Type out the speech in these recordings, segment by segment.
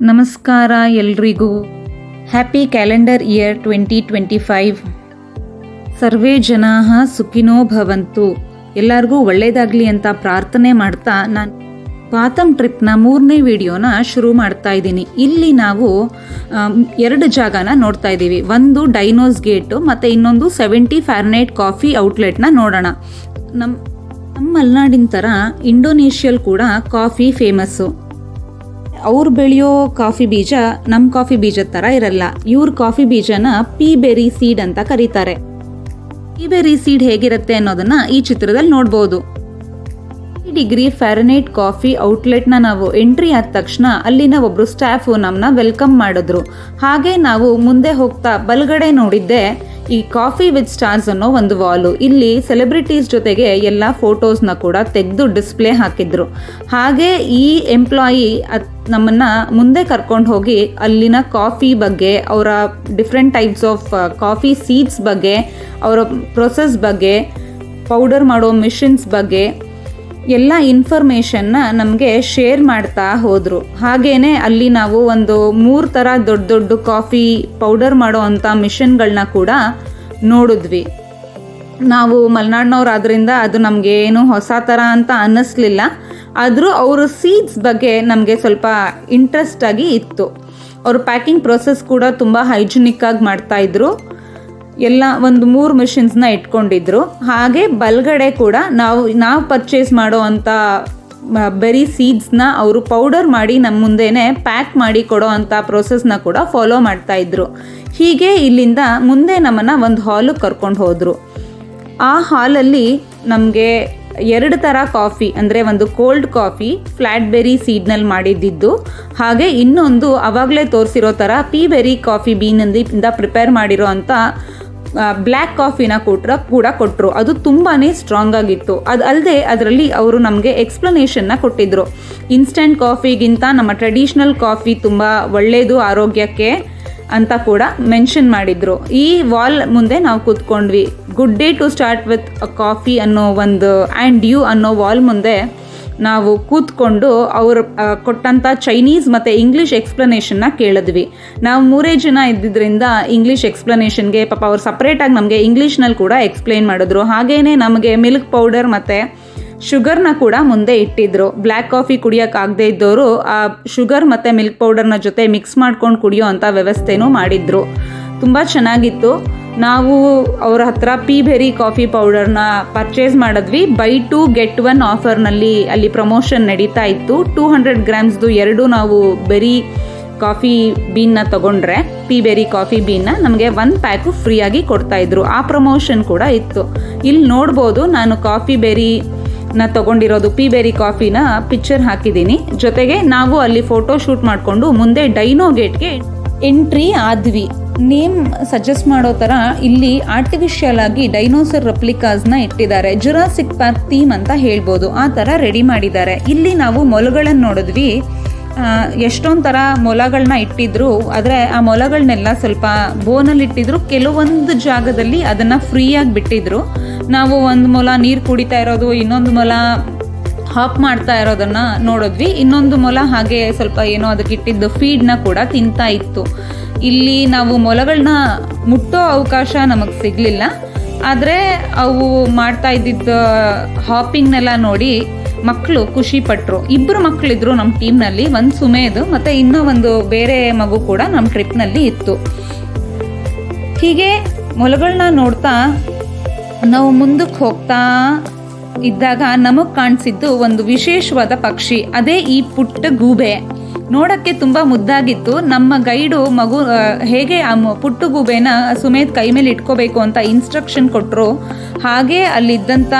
ನಮಸ್ಕಾರ ಎಲ್ರಿಗೂ. Happy calendar year twenty twenty five ಸರ್ವೇ ಜನಾ ಸುಖಿನೋ ಭವಂತು. ಎಲ್ಲರಿಗೂ ಒಳ್ಳೆಯದಾಗಲಿ ಅಂತ ಪ್ರಾರ್ಥನೆ ಮಾಡ್ತಾ ನಾನು ಪಾತಮ್ ಟ್ರಿಪ್ನ ಮೂರನೇ ವಿಡಿಯೋನ ಶುರು ಮಾಡ್ತಾ ಇದ್ದೀನಿ. ಇಲ್ಲಿ ನಾವು ಎರಡು ಜಾಗನ ನೋಡ್ತಾ ಇದ್ದೀವಿ. ಒಂದು ಡೈನೋಸ್ ಗೇಟು ಮತ್ತು ಇನ್ನೊಂದು ಸೆವೆಂಟಿ ಫ್ಯಾರ್ನೈಟ್ ಕಾಫಿ ಔಟ್ಲೆಟ್ನ ನೋಡೋಣ. ನಮ್ಮ ನಮ್ಮ ಮಲೆನಾಡಿನ ಥರ ಇಂಡೋನೇಷ್ಯಲ್ ಕೂಡ ಕಾಫಿ ಫೇಮಸ್ಸು ಅವ್ರು ಬೆಳೆಯೋ ಕಾಫಿ ಬೀಜ ನಮ್ಮ ಕಾಫಿ ಬೀಜದ ಥರ ಇರಲ್ಲ. ಇವ್ರ ಕಾಫಿ ಬೀಜನ ಪಿ ಬೆರಿ ಸೀಡ್ ಅಂತ ಕರೀತಾರೆ. ಪಿ ಬೆರಿ ಸೀಡ್ ಹೇಗಿರುತ್ತೆ ಅನ್ನೋದನ್ನ ಈ ಚಿತ್ರದಲ್ಲಿ ನೋಡ್ಬೋದು. ಡಿಗ್ರಿ ಫ್ಯಾರನೈಟ್ ಕಾಫಿ ಔಟ್ಲೆಟ್ನ ನಾವು ಎಂಟ್ರಿ ಆದ ತಕ್ಷಣ ಅಲ್ಲಿನ ಒಬ್ಬರು ಸ್ಟಾಫು ನಮ್ಮನ್ನ ವೆಲ್ಕಮ್ ಮಾಡಿದ್ರು. ಹಾಗೆ ನಾವು ಮುಂದೆ ಹೋಗ್ತಾ ಬಲಗಡೆ ನೋಡಿದ್ದೆ ಈ ಕಾಫಿ ವಿತ್ ಸ್ಟಾರ್ಸ್ ಅನ್ನೋ ಒಂದು ವಾಲು. ಇಲ್ಲಿ ಸೆಲೆಬ್ರಿಟೀಸ್ ಜೊತೆಗೆ ಎಲ್ಲ ಫೋಟೋಸ್ನ ಕೂಡ ತೆಗೆದು ಡಿಸ್ಪ್ಲೇ ಹಾಕಿದ್ರು. ಹಾಗೆ ಈ ಎಂಪ್ಲಾಯಿ ಅತ್ ನಮ್ಮನ್ನ ಮುಂದೆ ಕರ್ಕೊಂಡು ಹೋಗಿ ಅಲ್ಲಿನ ಕಾಫಿ ಬಗ್ಗೆ, ಅವರ different types of coffee seeds ಬಗ್ಗೆ, ಅವರ ಪ್ರೊಸೆಸ್ ಬಗ್ಗೆ, ಪೌಡರ್ ಮಾಡೋ ಮಿಷಿನ್ಸ್ ಬಗ್ಗೆ ಎಲ್ಲ ಇನ್ಫಾರ್ಮೇಷನ್ನ ನಮಗೆ ಶೇರ್ ಮಾಡ್ತಾ ಹೋದರು. ಹಾಗೇ ಅಲ್ಲಿ ನಾವು ಒಂದು ಮೂರು ಥರ ದೊಡ್ಡ ದೊಡ್ಡ ಕಾಫಿ ಪೌಡರ್ ಮಾಡೋ ಅಂಥ ಮಿಷನ್ಗಳನ್ನ ಕೂಡ ನೋಡಿದ್ವಿ. ನಾವು ಮಲೆನಾಡಿನವ್ರಾದ್ರಿಂದ ಅದು ನಮಗೆ ಏನು ಹೊಸ ಥರ ಅಂತ ಅನ್ನಿಸ್ಲಿಲ್ಲ. ಆದರೂ ಅವರು ಸೀಡ್ಸ್ ಬಗ್ಗೆ ನಮಗೆ ಸ್ವಲ್ಪ ಇಂಟ್ರೆಸ್ಟಾಗಿ ಇತ್ತು. ಅವರು ಪ್ಯಾಕಿಂಗ್ ಪ್ರೊಸೆಸ್ ಕೂಡ ತುಂಬ ಹೈಜಿನಿಕ್ಕಾಗಿ ಮಾಡ್ತಾಯಿದ್ರು ಎಲ್ಲ ಒಂದು ಮೂರು ಮಿಷಿನ್ಸ್ನ ಇಟ್ಕೊಂಡಿದ್ರು. ಹಾಗೆ ಬಲ್ಗಡೆ ಕೂಡ ನಾವು ನಾವು ಪರ್ಚೇಸ್ ಮಾಡೋ ಅಂಥ ಬೆರಿ ಸೀಡ್ಸ್ನ ಅವರು ಪೌಡರ್ ಮಾಡಿ ನಮ್ಮ ಮುಂದೆನೆ ಪ್ಯಾಕ್ ಮಾಡಿ ಕೊಡೋ ಅಂಥ ಪ್ರೊಸೆಸ್ನ ಕೂಡ ಫಾಲೋ ಮಾಡ್ತಾ ಇದ್ರು. ಹೀಗೆ ಇಲ್ಲಿಂದ ಮುಂದೆ ನಮ್ಮನ್ನು ಒಂದು ಹಾಲಿಗೆ ಕರ್ಕೊಂಡು ಹೋದರು. ಆ ಹಾಲಲ್ಲಿ ನಮಗೆ ಎರಡು ಥರ ಕಾಫಿ ಅಂದರೆ ಒಂದು ಕೋಲ್ಡ್ ಕಾಫಿ ಫ್ಲ್ಯಾಟ್ ಬೆರಿ ಸೀಡ್ನಲ್ಲಿ ಮಾಡಿದ್ದಿದ್ದು. ಹಾಗೆ ಇನ್ನೊಂದು ಆವಾಗಲೇ ತೋರಿಸಿರೋ ಥರ ಪೀ ಬೆರಿ ಕಾಫಿ ಬೀನಿಂದ ಪ್ರಿಪೇರ್ ಮಾಡಿರೋ ಅಂಥ ಬ್ಲ್ಯಾಕ್ ಕಾಫಿನ ಕೊಟ್ರ ಕೂಡ ಕೊಟ್ಟರು ಅದು ತುಂಬಾ ಸ್ಟ್ರಾಂಗ್ ಆಗಿತ್ತು. ಅದು ಅಲ್ಲದೆ ಅದರಲ್ಲಿ ಅವರು ನಮಗೆ ಎಕ್ಸ್ಪ್ಲನೇಷನ್ನ ಕೊಟ್ಟಿದ್ರು. ಇನ್ಸ್ಟೆಂಟ್ ಕಾಫಿಗಿಂತ ನಮ್ಮ ಟ್ರೆಡಿಷ್ನಲ್ ಕಾಫಿ ತುಂಬ ಒಳ್ಳೆಯದು ಆರೋಗ್ಯಕ್ಕೆ ಅಂತ ಕೂಡ ಮೆನ್ಷನ್ ಮಾಡಿದ್ರು. ಈ ವಾಲ್ ಮುಂದೆ ನಾವು ಕೂತ್ಕೊಂಡ್ವಿ. Good day to start with coffee ಅನ್ನೋ ಒಂದು ಆ್ಯಂಡ್ ಯು ಅನ್ನೋ ವಾಲ್ ಮುಂದೆ ನಾವು ಕೂತ್ಕೊಂಡು ಅವರು ಕೊಟ್ಟಂಥ ಚೈನೀಸ್ ಮತ್ತು ಇಂಗ್ಲೀಷ್ ಎಕ್ಸ್ಪ್ಲನೇಷನ್ನ ಕೇಳಿದ್ವಿ. ನಾವು ಮೂರೇ ಜನ ಇದ್ದಿದ್ದರಿಂದ ಇಂಗ್ಲೀಷ್ ಎಕ್ಸ್ಪ್ಲನೇಷನ್ಗೆ ಪಾಪ ಅವ್ರು ಸಪ್ರೇಟಾಗಿ ನಮಗೆ ಇಂಗ್ಲೀಷ್ನಲ್ಲಿ ಕೂಡ ಎಕ್ಸ್ಪ್ಲೈನ್ ಮಾಡಿದ್ರು. ಹಾಗೇನೆ ನಮಗೆ ಮಿಲ್ಕ್ ಪೌಡರ್ ಮತ್ತು ಶುಗರ್ನ ಕೂಡ ಮುಂದೆ ಇಟ್ಟಿದ್ರು. ಬ್ಲ್ಯಾಕ್ ಕಾಫಿ ಕುಡಿಯೋಕ್ಕಾಗದೇ ಇದ್ದವರು ಆ ಶುಗರ್ ಮತ್ತು ಮಿಲ್ಕ್ ಪೌಡರ್ನ ಜೊತೆ ಮಿಕ್ಸ್ ಮಾಡ್ಕೊಂಡು ಕುಡಿಯೋ ಅಂಥ ವ್ಯವಸ್ಥೆನೂ ಮಾಡಿದ್ರು. ತುಂಬ ಚೆನ್ನಾಗಿತ್ತು. ನಾವು ಅವ್ರ ಹತ್ರ ಪಿ ಬೆರಿ ಕಾಫಿ ಪೌಡರ್ನ ಪರ್ಚೇಸ್ ಮಾಡಿದ್ವಿ. ಬೈ ಟು ಗೆಟ್ ಒನ್ ಆಫರ್ನಲ್ಲಿ ಅಲ್ಲಿ ಪ್ರಮೋಷನ್ ನಡೀತಾ ಇತ್ತು. ಟೂ ಹಂಡ್ರೆಡ್ ಗ್ರಾಮ್ಸ್ದು ಎರಡು ನಾವು ಬೆರಿ ಕಾಫಿ ಬೀನ್ನ ತಗೊಂಡ್ರೆ, ಪಿ ಬೆರಿ ಕಾಫಿ ಬೀನ್ನ ನಮಗೆ ಒಂದು ಪ್ಯಾಕು ಫ್ರೀಯಾಗಿ ಕೊಡ್ತಾ ಇದ್ರು. ಆ ಪ್ರಮೋಷನ್ ಕೂಡ ಇತ್ತು. ಇಲ್ಲಿ ನೋಡ್ಬೋದು ನಾನು ಕಾಫಿ ಬೆರಿ ನ ತಗೊಂಡಿರೋದು, ಪಿ ಬೆರಿ ಕಾಫಿನ ಪಿಕ್ಚರ್ ಹಾಕಿದ್ದೀನಿ ಜೊತೆಗೆ ನಾವು ಅಲ್ಲಿ ಫೋಟೋ ಶೂಟ್ ಮಾಡಿಕೊಂಡು ಮುಂದೆ ಡೈನೋ ಗೇಟ್ಗೆ ಎಂಟ್ರಿ ಆದ್ವಿ. ನೇಮ್ ಸಜೆಸ್ಟ್ ಮಾಡೋ ಥರ ಇಲ್ಲಿ ಆರ್ಟಿಫಿಷಿಯಲ್ ಆಗಿ ಡೈನೋಸರ್ ರೆಪ್ಲಿಕಾಸ್ನ ಇಟ್ಟಿದ್ದಾರೆ. ಜುರಾಸಿಕ್ ಪಾರ್ಕ್ ಥೀಮ್ ಅಂತ ಹೇಳ್ಬೋದು. ಆ ಥರ ರೆಡಿ ಮಾಡಿದ್ದಾರೆ. ಇಲ್ಲಿ ನಾವು ಮೊಲಗಳನ್ನು ನೋಡಿದ್ವಿ. ಎಷ್ಟೊಂದು ಥರ ಮೊಲಗಳನ್ನ ಇಟ್ಟಿದ್ರು. ಆದರೆ ಆ ಮೊಲಗಳನ್ನೆಲ್ಲ ಸ್ವಲ್ಪ ಬೋನಲ್ಲಿ ಇಟ್ಟಿದ್ರು ಕೆಲವೊಂದು ಜಾಗದಲ್ಲಿ ಅದನ್ನು ಫ್ರೀಯಾಗಿ ಬಿಟ್ಟಿದ್ರು. ನಾವು ಒಂದು ಮೊಲ ನೀರು ಕುಡಿತಾ ಇರೋದು, ಇನ್ನೊಂದು ಮೊಲ ಹಾಪ್ ಮಾಡ್ತಾ ಇರೋದನ್ನ ನೋಡಿದ್ವಿ. ಇನ್ನೊಂದು ಮೊಲ ಹಾಗೆ ಸ್ವಲ್ಪ ಏನೋ ಅದಕ್ಕೆ ಇಟ್ಟಿದ್ದು ಫೀಡ್ನ ಕೂಡ ತಿಂತಾ ಇತ್ತು. ಇಲ್ಲಿ ನಾವು ಮೊಲಗಳನ್ನ ಮುಟ್ಟೋ ಅವಕಾಶ ನಮಗೆ ಸಿಗಲಿಲ್ಲ. ಆದರೆ ಅವು ಮಾಡ್ತಾ ಇದ್ದಿದ್ದ ಹಾಪಿಂಗ್ನೆಲ್ಲ ನೋಡಿ ಮಕ್ಕಳು ಖುಷಿ ಪಟ್ಟರು ಇಬ್ಬರು ಮಕ್ಕಳಿದ್ರು ನಮ್ಮ ಟೀಮ್ನಲ್ಲಿ, ಒಂದು ಸುಮೇದು ಮತ್ತು ಇನ್ನೂ ಒಂದು ಬೇರೆ ಮಗು ಕೂಡ ನಮ್ಮ ಟ್ರಿಪ್ನಲ್ಲಿ ಇತ್ತು. ಹೀಗೆ ಮೊಲಗಳನ್ನ ನೋಡ್ತಾ ನಾವು ಮುಂದಕ್ಕೆ ಹೋಗ್ತಾ ಇದ್ದಾಗ ನಮಗೆ ಕಾಣಿಸಿದ್ದು ಒಂದು ವಿಶೇಷವಾದ ಪಕ್ಷಿ, ಅದೇ ಈ ಪುಟ್ಟ ಗೂಬೆ. ನೋಡಕ್ಕೆ ತುಂಬಾ ಮುದ್ದಾಗಿತ್ತು. ನಮ್ಮ ಗೈಡು ಮಗು ಹೇಗೆ ಆ ಪುಟ್ಟ ಗೂಬೆನ ಸುಮೇತ್ ಕೈ ಮೇಲೆ ಇಟ್ಕೋಬೇಕು ಅಂತ ಇನ್ಸ್ಟ್ರಕ್ಷನ್ ಕೊಟ್ಟರು ಹಾಗೆ ಅಲ್ಲಿದ್ದಂಥ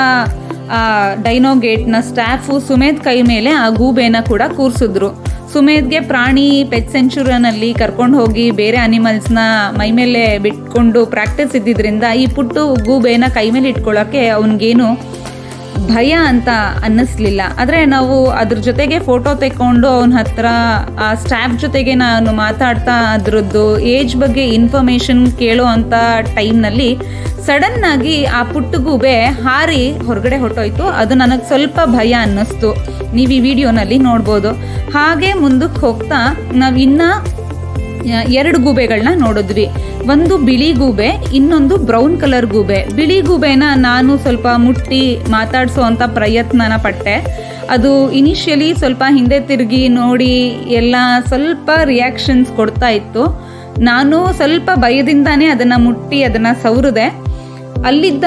ಡೈನೋ ಗೇಟ್ನ ಸ್ಟಾಫು ಸುಮೇತ್ ಕೈ ಮೇಲೆ ಆ ಗೂಬೆನ ಕೂಡ ಕೂರಿಸಿದ್ರು. ಸುಮೇತ್ಗೆ ಪ್ರಾಣಿ ಪೆಟ್ ಸೆಂಚುರಿನಲ್ಲಿ ಕರ್ಕೊಂಡು ಹೋಗಿ ಬೇರೆ ಅನಿಮಲ್ಸ್ನ ಮೈ ಮೇಲೆ ಬಿಟ್ಕೊಂಡು ಪ್ರಾಕ್ಟೀಸ್ ಇದ್ದಿದ್ರಿಂದ ಈ ಪುಟ್ಟು ಗೂಬೆನ ಕೈ ಮೇಲೆ ಇಟ್ಕೊಳ್ಳೋಕ್ಕೆ ಅವನಿಗೇನು ಭಯ ಅಂತ ಅನ್ನಿಸ್ಲಿಲ್ಲ. ಆದರೆ ನಾವು ಅದ್ರ ಜೊತೆಗೆ ಫೋಟೋ ತೆಕ್ಕೊಂಡು ಅವನ ಹತ್ರ ಆ ಸ್ಟಾಫ್ ಜೊತೆಗೆ ನಾನು ಮಾತಾಡ್ತಾ ಅದ್ರದ್ದು ಏಜ್ ಬಗ್ಗೆ ಇನ್ಫಾರ್ಮೇಷನ್ ಕೇಳೋ ಅಂಥ ಟೈಮ್ನಲ್ಲಿ ಸಡನ್ನಾಗಿ ಆ ಪುಟ್ಟಗೂಬೆ ಹಾರಿ ಹೊರಗಡೆ ಹೊರಟೋಯ್ತು. ಅದು ನನಗೆ ಸ್ವಲ್ಪ ಭಯ ಅನ್ನಿಸ್ತು. ನೀವು ಈ ವಿಡಿಯೋನಲ್ಲಿ ನೋಡ್ಬೋದು. ಹಾಗೆ ಮುಂದಕ್ಕೆ ಹೋಗ್ತಾ ನಾವು ಇನ್ನೂ ಎರಡು ಗೂಬೆಗಳನ್ನ ನೋಡಿದ್ವಿ ಒಂದು ಬಿಳಿ ಗೂಬೆ, ಇನ್ನೊಂದು ಬ್ರೌನ್ ಕಲರ್ ಗೂಬೆ. ಬಿಳಿ ಗೂಬೆನ ನಾನು ಸ್ವಲ್ಪ ಮುಟ್ಟಿ ಮಾತಾಡಿಸೋ ಅಂಥ ಪ್ರಯತ್ನನ ಪಟ್ಟೆ. ಅದು ಇನಿಷಿಯಲಿ ಸ್ವಲ್ಪ ಹಿಂದೆ ತಿರುಗಿ ನೋಡಿ ಎಲ್ಲ ಸ್ವಲ್ಪ ರಿಯಾಕ್ಷನ್ಸ್ ಕೊಡ್ತಾ ಇತ್ತು. ನಾನು ಸ್ವಲ್ಪ ಭಯದಿಂದಾನೇ ಅದನ್ನು ಮುಟ್ಟಿ ಅದನ್ನು ಸವರಿದೆ. ಅಲ್ಲಿದ್ದ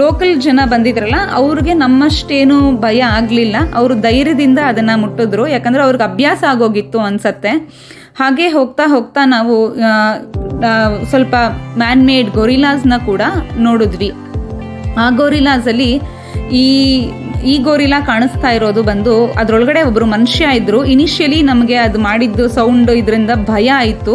ಲೋಕಲ್ ಜನ ಬಂದಿದ್ರಲ್ಲ, ಅವ್ರಿಗೆ ನಮ್ಮಷ್ಟೇನು ಭಯ ಆಗಲಿಲ್ಲ. ಅವರು ಧೈರ್ಯದಿಂದ ಅದನ್ನು ಮುಟ್ಟಿದ್ರು. ಯಾಕಂದರೆ ಅವ್ರಿಗೆ ಅಭ್ಯಾಸ ಆಗೋಗಿತ್ತು ಅನ್ಸತ್ತೆ. ಹಾಗೆ ಹೋಗ್ತಾ ಹೋಗ್ತಾ ನಾವು ಸ್ವಲ್ಪ ಮ್ಯಾನ್ ಮೇಡ್ ಗೊರಿಲಾಸ್ನ ಕೂಡ ನೋಡಿದ್ವಿ. ಆ ಗೋರಿಲಾಸಲ್ಲಿ ಈ ಈ ಗೋರಿಲಾ ಕಾಣಿಸ್ತಾ ಇರೋದು ಬಂದು ಅದರೊಳಗಡೆ ಒಬ್ಬರು ಮನುಷ್ಯ ಇದ್ದರು ಇನಿಷಿಯಲಿ ನಮಗೆ ಅದು ಮಾಡಿದ್ದು ಸೌಂಡ್ ಇದರಿಂದ ಭಯ ಆಯಿತು.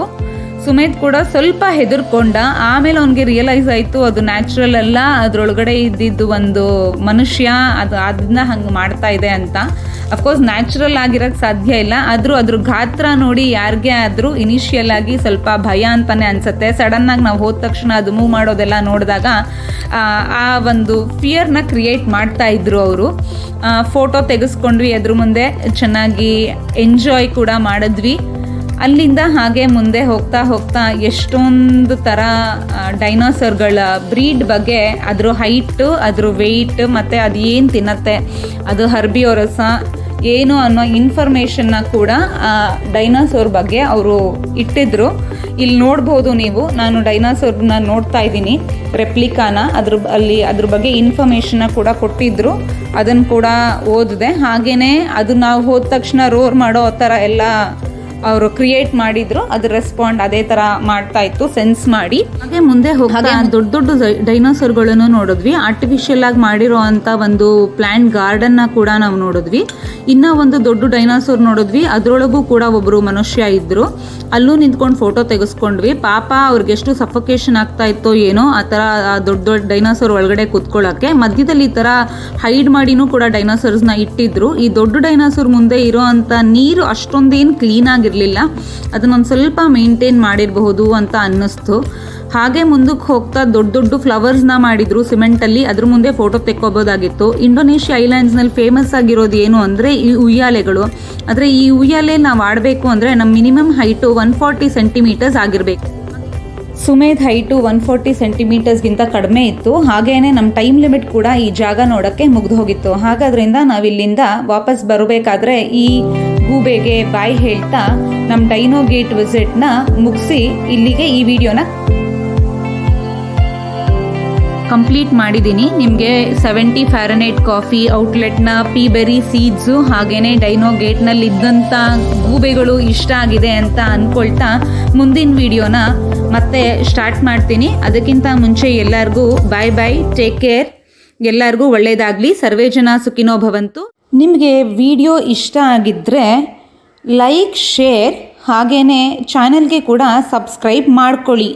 ಸುಮೇತ್ ಕೂಡ ಸ್ವಲ್ಪ ಹೆದರ್ಕೊಂಡ, ಆಮೇಲೆ ಅವನಿಗೆ ರಿಯಲೈಸ್ ಆಯಿತು, ಅದು ನ್ಯಾಚುರಲ್ ಅಲ್ಲ, ಅದರೊಳಗಡೆ ಇದ್ದಿದ್ದು ಒಂದು ಮನುಷ್ಯ, ಅದು ಅದನ್ನ ಹಂಗೆ ಮಾಡ್ತಾ ಇದೆ ಅಂತ. ಅಫ್ಕೋರ್ಸ್ ನ್ಯಾಚುರಲ್ ಆಗಿರೋಕ್ಕೆ ಸಾಧ್ಯ ಇಲ್ಲ, ಆದರೂ ಅದ್ರ ಗಾತ್ರ ನೋಡಿ ಯಾರಿಗೆ ಆದರೂ ಇನಿಷಿಯಲ್ ಆಗಿ ಸ್ವಲ್ಪ ಭಯ ಅಂತಾನೆ ಅನಿಸುತ್ತೆ. ಸಡನ್ನಾಗಿ ನಾವು ಹೋದ ತಕ್ಷಣ ಅದು ಮೂವ್ ಮಾಡೋದೆಲ್ಲ ನೋಡಿದಾಗ, ಆ ಒಂದು ಫಿಯರ್ನ ಕ್ರಿಯೇಟ್ ಮಾಡ್ತಾ ಇದ್ರು ಅವರು. ಫೋಟೋ ತೆಗೆಸ್ಕೊಂಡ್ವಿ ಅದ್ರ ಮುಂದೆ, ಚೆನ್ನಾಗಿ ಎಂಜಾಯ್ ಕೂಡ ಮಾಡಿದ್ವಿ. ಅಲ್ಲಿಂದ ಹಾಗೆ ಮುಂದೆ ಹೋಗ್ತಾ ಹೋಗ್ತಾ ಎಷ್ಟೊಂದು ಥರ ಡೈನೋಸರ್ಗಳ ಬ್ರೀಡ್ ಬಗ್ಗೆ ಅದ್ರ ಹೈಟು ಅದ್ರ ವೆಯ್ಟ್ ಮತ್ತು ಅದು ಏನು ತಿನ್ನತ್ತೆ, ಅದು ಹರ್ಬಿಯೋರಸ ಏನು ಅನ್ನೋ ಇನ್ಫಾರ್ಮೇಷನ್ನ ಕೂಡ ಡೈನೋಸೋರ್ ಬಗ್ಗೆ ಅವರು ಇಟ್ಟಿದ್ರು. ಇಲ್ಲಿ ನೋಡ್ಬೋದು ನೀವು, ನಾನು ಡೈನಾಸೋರ್ನ ನೋಡ್ತಾ ಇದ್ದೀನಿ ರೆಪ್ಲಿಕಾನ ಅದ್ರ ಅಲ್ಲಿ ಅದ್ರ ಬಗ್ಗೆ ಇನ್ಫಾರ್ಮೇಷನ್ನ ಕೂಡ ಕೊಟ್ಟಿದ್ರು. ಅದನ್ನು ಕೂಡ ಓದಿದೆ. ಹಾಗೆಯೇ ಅದು ನಾವು ಹೋದ ತಕ್ಷಣ ರೋರ್ ಮಾಡೋ ಥರ ಎಲ್ಲ ಅವರು ಕ್ರಿಯೇಟ್ ಮಾಡಿದ್ರು ಅದು ರೆಸ್ಪಾಂಡ್ ಅದೇ ತರ ಮಾಡ್ತಾ ಇತ್ತು ಸೆನ್ಸ್ ಮಾಡಿ. ಹಾಗೆ ಮುಂದೆ ಹೋಗಿ ದೊಡ್ಡ ದೊಡ್ಡ ಡೈನೋಸರ್ಗಳನ್ನು ನೋಡಿದ್ವಿ. ಆರ್ಟಿಫಿಷಿಯಲ್ ಆಗಿ ಮಾಡಿರೋ ಅಂತ ಒಂದು ಪ್ಲಾಂಟ್ ಗಾರ್ಡನ್ನ ಕೂಡ ನಾವು ನೋಡಿದ್ವಿ. ಇನ್ನ ಒಂದು ದೊಡ್ಡ ಡೈನೋಸರ್ ನೋಡಿದ್ವಿ. ಅದರೊಳಗೂ ಕೂಡ ಒಬ್ರು ಮನುಷ್ಯ ಇದ್ರು. ಅಲ್ಲೂ ನಿಂತ್ಕೊಂಡು ಫೋಟೋ ತೆಗೆಸ್ಕೊಂಡ್ವಿ. ಪಾಪ ಅವ್ರಿಗೆ ಎಷ್ಟು ಸಫೋಕೇಶನ್ ಆಗ್ತಾ ಇತ್ತೋ ಏನೋ ಆ ತರ ದೊಡ್ಡ ದೊಡ್ಡ ಡೈನೋಸರ್ ಒಳಗಡೆ ಕುತ್ಕೊಳ್ಳೋಕೆ ಮಧ್ಯದಲ್ಲಿ ಈ ತರ ಹೈಡ್ ಮಾಡಿನೂ ಕೂಡ ಡೈನೋಸರ್ಸ್ನ ಇಟ್ಟಿದ್ರು. ಈ ದೊಡ್ಡ ಡೈನೋಸರ್ ಮುಂದೆ ಇರೋ ಅಂತ ನೀರು ಅಷ್ಟೊಂದೇನು ಕ್ಲೀನ್ ಆಗಿರಲಿಲ್ಲ ಅದನ್ನೊಂದು ಸ್ವಲ್ಪ ಮೇಂಟೈನ್ ಮಾಡಿರಬಹುದು ಅಂತ ಅನ್ನಿಸ್ತು. ಹಾಗೆ ಮುಂದಕ್ಕೆ ಹೋಗ್ತಾ ದೊಡ್ಡ ದೊಡ್ಡ ಫ್ಲವರ್ಸ್ನ ಮಾಡಿದ್ರು ಸಿಮೆಂಟಲ್ಲಿ ಅದ್ರ ಮುಂದೆ ಫೋಟೋ ತೆಕ್ಕೋಬೋದಾಗಿತ್ತು. ಇಂಡೋನೇಷ್ಯಾ ಐಲ್ಯಾಂಡ್ಸ್ನಲ್ಲಿ ಫೇಮಸ್ ಆಗಿರೋದು ಏನು ಅಂದರೆ ಈ ಉಯ್ಯಾಲೆಗಳು. ಆದರೆ ಈ ಉಯ್ಯಾಲೆ ನಾವು ಆಡಬೇಕು ಅಂದರೆ ನಮ್ಮ minimum height one forty centimetres ಆಗಿರಬೇಕು. ಸುಮೇಧ್ ಹೈಟು ಒನ್ ಫೋರ್ಟಿ ಸೆಂಟಿಮೀಟರ್ಸ್ಗಿಂತ ಕಡಿಮೆ ಇತ್ತು. ಹಾಗೇನೆ ನಮ್ಮ ಟೈಮ್ ಲಿಮಿಟ್ ಕೂಡ ಈ ಜಾಗ ನೋಡೋಕ್ಕೆ ಮುಗಿದು ಹೋಗಿತ್ತು. ಹಾಗಾದ್ರಿಂದ ನಾವಿಲ್ಲಿಂದ ವಾಪಸ್ ಬರಬೇಕಾದ್ರೆ ಈ ಗೂಬೆಗೆ ಬಾಯ್ ಹೇಳ್ತಾ ನಮ್ಮ ಡೈನೋ ಗೇಟ್ ವಿಸಿಟ್ನ ಮುಗಿಸಿ ಇಲ್ಲಿಗೆ ಈ ವಿಡಿಯೋನ ಕಂಪ್ಲೀಟ್ ಮಾಡಿದ್ದೀನಿ ನಿಮಗೆ ಸೆವೆಂಟಿ ಫ್ಯಾರನೈಟ್ ಕಾಫಿ ಔಟ್ಲೆಟ್ನ ಪೀಬೆರಿ ಸೀಡ್ಸು ಹಾಗೇನೆ ಡೈನೋ ಗೇಟ್ನಲ್ಲಿ ಇದ್ದಂಥ ಗೂಬೆಗಳು ಇಷ್ಟ ಆಗಿದೆ ಅಂತ ಅಂದ್ಕೊಳ್ತಾ ಮುಂದಿನ ವಿಡಿಯೋನ ಮತ್ತೆ ಸ್ಟಾರ್ಟ್ ಮಾಡ್ತೀನಿ. ಅದಕ್ಕಿಂತ ಮುಂಚೆ ಎಲ್ಲರಿಗೂ ಬಾಯ್ ಬಾಯ್ ಟೇಕ್ ಕೇರ್ ಎಲ್ಲರಿಗೂ ಒಳ್ಳೆಯದಾಗಲಿ ಸರ್ವೇ ಜನ ಸುಖಿನೋ ಭವಂತು ನಿಮಗೆ ವಿಡಿಯೋ ಇಷ್ಟ ಆಗಿದ್ದರೆ ಲೈಕ್ ಶೇರ್ ಹಾಗೆಯೇ ಚಾನಲ್ಗೆ ಕೂಡ ಸಬ್ಸ್ಕ್ರೈಬ್ ಮಾಡ್ಕೊಳ್ಳಿ.